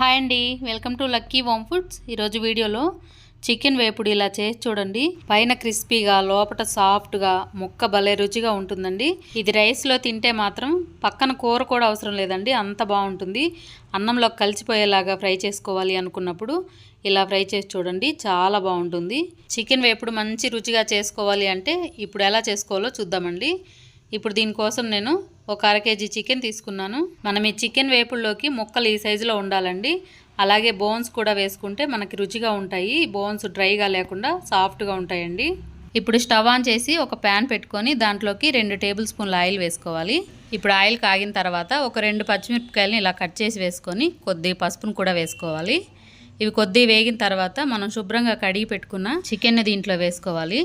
Hi అండి. Welcome to lucky home foods. ఈరోజు వీడియోలో చికెన్ వేపుడు ఇలా చేసి చూడండి. పైన క్రిస్పీగా లోపల సాఫ్ట్గా ముక్క భలే రుచిగా ఉంటుందండి. ఇది రైస్లో తింటే మాత్రం పక్కన కూర కూడా అవసరం లేదండి. అంత బాగుంటుంది. అన్నంలో కలిసిపోయేలాగా ఫ్రై చేసుకోవాలి అనుకున్నప్పుడు ఇలా ఫ్రై చేసి చూడండి. చాలా బాగుంటుంది. చికెన్ వేపుడు మంచి రుచిగా చేసుకోవాలి అంటే ఇప్పుడు ఎలా చేసుకోవాలో చూద్దామండి. ఇప్పుడు దీనికోసం నేను ఒక అర కేజీ చికెన్ తీసుకున్నాను. మనం ఈ చికెన్ వేపుల్లోకి ముక్కలు ఈ సైజులో ఉండాలండి. అలాగే బోన్స్ కూడా వేసుకుంటే మనకి రుచిగా ఉంటాయి. బోన్స్ డ్రైగా లేకుండా సాఫ్ట్గా ఉంటాయండి. ఇప్పుడు స్టవ్ ఆన్ చేసి ఒక ప్యాన్ పెట్టుకొని దాంట్లోకి రెండు టేబుల్ స్పూన్ల ఆయిల్ వేసుకోవాలి. ఇప్పుడు ఆయిల్ కాగిన తర్వాత ఒక రెండు పచ్చిమిరపకాయలని ఇలా కట్ చేసి వేసుకొని కొద్ది పసుపును కూడా వేసుకోవాలి. ఇవి కొద్దిగా వేగిన తర్వాత మనం శుభ్రంగా కడిగి పెట్టుకున్న చికెన్ దీంట్లో వేసుకోవాలి.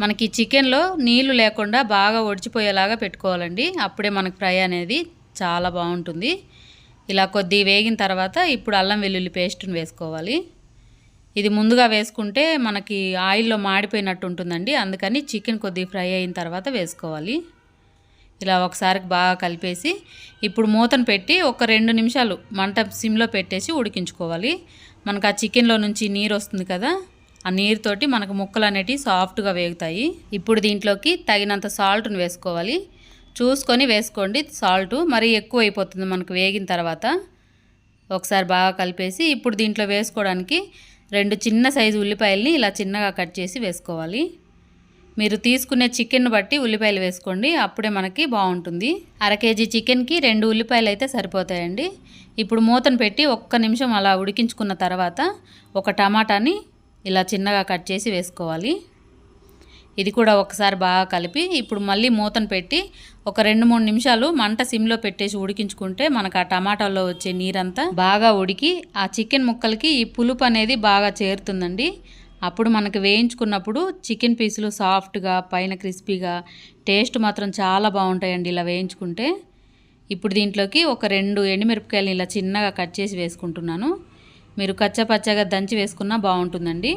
మనకి చికెన్లో నీళ్ళు లేకుండా బాగా ఒడిచిపోయేలాగా పెట్టుకోవాలండి. అప్పుడే మనకు ఫ్రై అనేది చాలా బాగుంటుంది. ఇలా కొద్ది వేగిన తర్వాత ఇప్పుడు అల్లం వెల్లుల్లి పేస్ట్ని వేసుకోవాలి. ఇది ముందుగా వేసుకుంటే మనకి ఆయిల్లో మాడిపోయినట్టు ఉంటుందండి. అందుకని చికెన్ కొద్దిగా ఫ్రై అయిన తర్వాత వేసుకోవాలి. ఇలా ఒకసారి బాగా కలిపేసి ఇప్పుడు మూతను పెట్టి ఒక రెండు నిమిషాలు మంట సిమ్లో పెట్టేసి ఉడికించుకోవాలి. మనకు ఆ చికెన్లో నుంచి నీరు వస్తుంది కదా ఆ నీరుతోటి మనకు ముక్కలు అనేటివి సాఫ్ట్గా వేగుతాయి. ఇప్పుడు దీంట్లోకి తగినంత సాల్ట్ను వేసుకోవాలి. చూసుకొని వేసుకోండి. సాల్ట్ మరీ ఎక్కువ అయిపోతుంది మనకు వేగిన తర్వాత. ఒకసారి బాగా కలిపేసి ఇప్పుడు దీంట్లో వేసుకోవడానికి రెండు చిన్న సైజు ఉల్లిపాయల్ని ఇలా చిన్నగా కట్ చేసి వేసుకోవాలి. మీరు తీసుకునే చికెన్ బట్టి ఉల్లిపాయలు వేసుకోండి. అప్పుడే మనకి బాగుంటుంది. అర కేజీ చికెన్కి రెండు ఉల్లిపాయలు అయితే సరిపోతాయండి. ఇప్పుడు మూతను పెట్టి ఒక్క నిమిషం అలా ఉడికించుకున్న తర్వాత ఒక టమాటాని ఇలా చిన్నగా కట్ చేసి వేసుకోవాలి. ఇది కూడా ఒకసారి బాగా కలిపి ఇప్పుడు మళ్ళీ మూతను పెట్టి ఒక రెండు మూడు నిమిషాలు మంట సిమ్లో పెట్టేసి ఉడికించుకుంటే మనకు ఆ టమాటాలో వచ్చే నీరంతా బాగా ఉడికి ఆ చికెన్ ముక్కలకి ఈ పులుపు అనేది బాగా చేరుతుందండి. అప్పుడు మనకు వేయించుకున్నప్పుడు చికెన్ పీసులు సాఫ్ట్గా పైన క్రిస్పీగా టేస్ట్ మాత్రం చాలా బాగుంటాయండి ఇలా వేయించుకుంటే. ఇప్పుడు దీంట్లోకి ఒక రెండు ఎండుమిరపకాయలు ఇలా చిన్నగా కట్ చేసి వేసుకుంటున్నాను. మీరు కచ్చపచ్చగా దంచి వేసుకున్నా బాగుంటుందండి.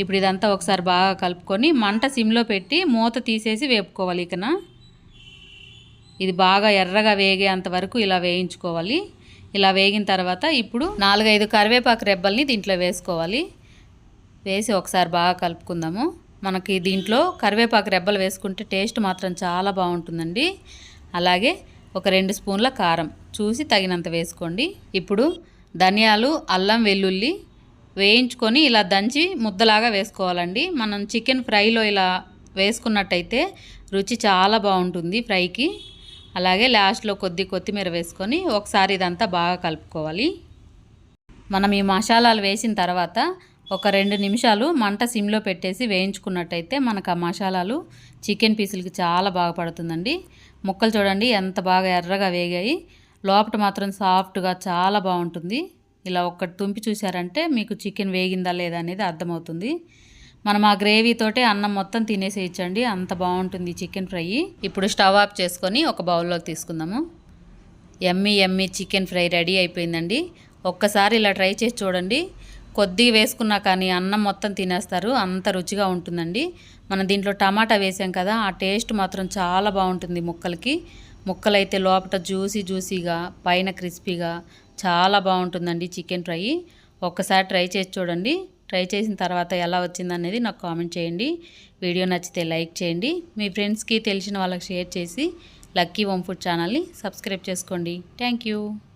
ఇప్పుడు ఇదంతా ఒకసారి బాగా కలుపుకొని మంట సిమ్లో పెట్టి మూత తీసేసి వేపుకోవాలి ఇకన. ఇది బాగా ఎర్రగా వేగేంత వరకు ఇలా వేయించుకోవాలి. ఇలా వేగిన తర్వాత ఇప్పుడు నాలుగైదు కరివేపాకు రెబ్బల్ని దీంట్లో వేసుకోవాలి. వేసి ఒకసారి బాగా కలుపుకుందాము. మనకి దీంట్లో కరివేపాకు రెబ్బలు వేసుకుంటే టేస్ట్ మాత్రం చాలా బాగుంటుందండి. అలాగే ఒక రెండు స్పూన్ల కారం చూసి తగినంత వేసుకోండి. ఇప్పుడు ధనియాలు అల్లం వెల్లుల్లి వేయించుకొని ఇలా దంచి ముద్దలాగా వేసుకోవాలండి. మనం చికెన్ ఫ్రైలో ఇలా వేసుకున్నట్టయితే రుచి చాలా బాగుంటుంది ఫ్రైకి. అలాగే లాస్ట్లో కొద్ది కొత్తిమీర వేసుకొని ఒకసారి ఇదంతా బాగా కలుపుకోవాలి. మనం ఈ మసాలాలు వేసిన తర్వాత ఒక రెండు నిమిషాలు మంట సిమ్లో పెట్టేసి వేయించుకున్నట్టయితే మనకు ఆ మసాలాలు చికెన్ పీసులకి చాలా బాగా పడుతుందండి. ముక్కలు చూడండి ఎంత బాగా ఎర్రగా వేగాయి. లోపల మాత్రం సాఫ్ట్గా చాలా బాగుంటుంది. ఇలా ఒక్కటి తుంపి చూసారంటే మీకు చికెన్ వేగిందా లేదా అనేది అర్థమవుతుంది. మనం ఆ గ్రేవీతోటే అన్నం మొత్తం తినేసేయచ్చండి. అంత బాగుంటుంది చికెన్ ఫ్రై. ఇప్పుడు స్టవ్ ఆఫ్ చేసుకొని ఒక బౌల్లోకి తీసుకుందాము. ఎమ్మి ఎమ్మి చికెన్ ఫ్రై రెడీ అయిపోయిందండి. ఒక్కసారి ఇలా ట్రై చేసి చూడండి. కొద్దిగా వేసుకున్నా కానీ అన్నం మొత్తం తినేస్తారు. అంత రుచిగా ఉంటుందండి. మనం దీంట్లో టమాటా వేసాం కదా ఆ టేస్ట్ మాత్రం చాలా బాగుంటుంది ముక్కలకి. ముక్కలైతే లోపల జ్యూసీ జ్యూసీగా పైన క్రిస్పీగా చాలా బాగుంటుందండి చికెన్ ఫ్రై. ఒక్కసారి ట్రై చేసి చూడండి. ట్రై చేసిన తర్వాత ఎలా వచ్చిందనేది నాకు కామెంట్ చేయండి. వీడియో నచ్చితే లైక్ చేయండి. మీ ఫ్రెండ్స్కి తెలిసిన వాళ్ళకి షేర్ చేసి లక్కీ హోమ్ ఫుడ్ ఛానల్ని సబ్స్క్రైబ్ చేసుకోండి. Thank you.